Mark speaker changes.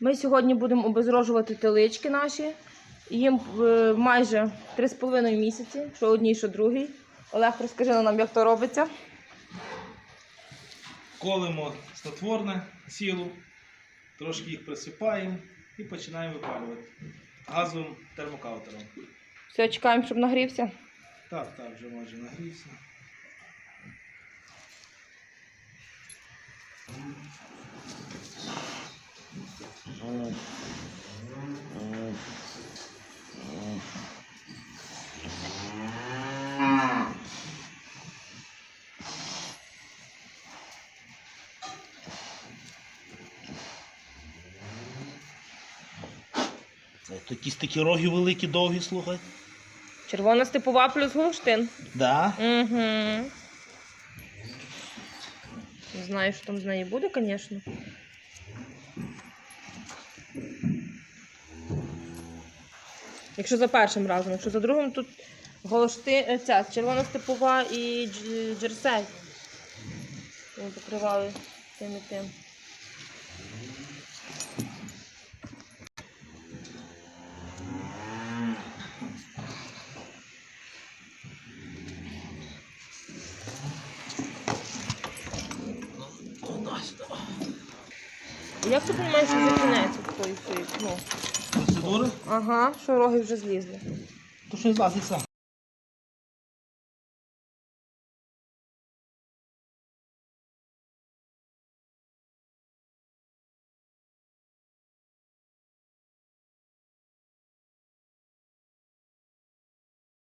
Speaker 1: Ми сьогодні будемо обезрожувати телички наші. Їм е, майже 3,5 місяці, що одній, що другий. Олег, розкажи нам, як то робиться.
Speaker 2: Колимо снотворне сілу, трошки їх присипаємо і починаємо випалювати газовим термокаутером.
Speaker 1: Все, чекаємо, щоб нагрівся.
Speaker 2: Так, так, вже майже нагрівся.
Speaker 3: Це якісь такі роги великі, довгі, слухай.
Speaker 1: Червона степова плюс гулштин.
Speaker 3: Да?
Speaker 1: Угу. Не знаю, що там з неї буде, звісно. Якщо за першим разом, якщо за другим, тут голошти, е, ця червона степова і дж- джерсей. Вони покривали тим і тим. Як ти розумієш, що вже кінець такої? Ну, Ага, що роги вже злізли.
Speaker 3: То що злазиться?